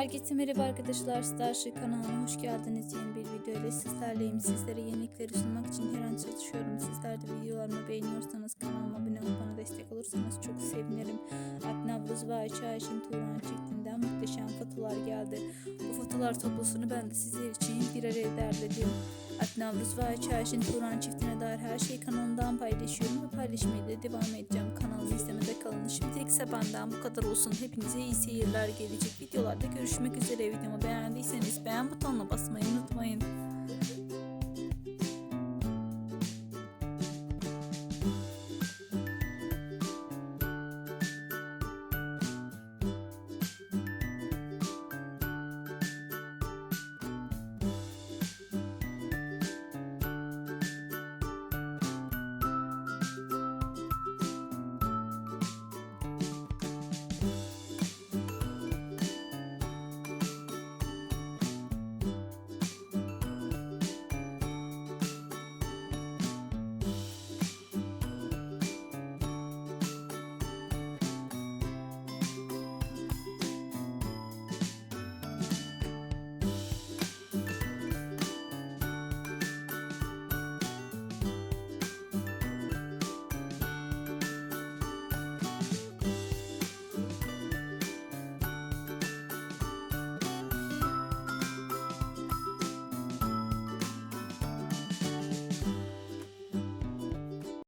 Herkese merhaba arkadaşlar. Starship kanalına hoş geldiniz. Yeni bir video ile sizlerleyim. Sizlere yenilikleri sunmak için her an çalışıyorum. Sizler de videolarımı beğeniyorsanız kanalıma abone olup bana destek olursanız çok sevinirim. Alp Navruz ve Ayça Ayşin Turan çektiğinden muhteşem fotolar geldi. Bu fotolar toplosunu ben de sizler için bir araya derledim. Alp Navruz ve Ayça Ayşin Turan çiftine dair her şeyi kanalımdan paylaşıyorum ve paylaşmaya da devam edeceğim. Kanalımı izlemede kalın. Şimdilik ise benden bu kadar olsun. Hepinize iyi seyirler gelecek videolarda görüşmek üzere. Videomu beğendiyseniz beğen butonuna basmayı unutmayın.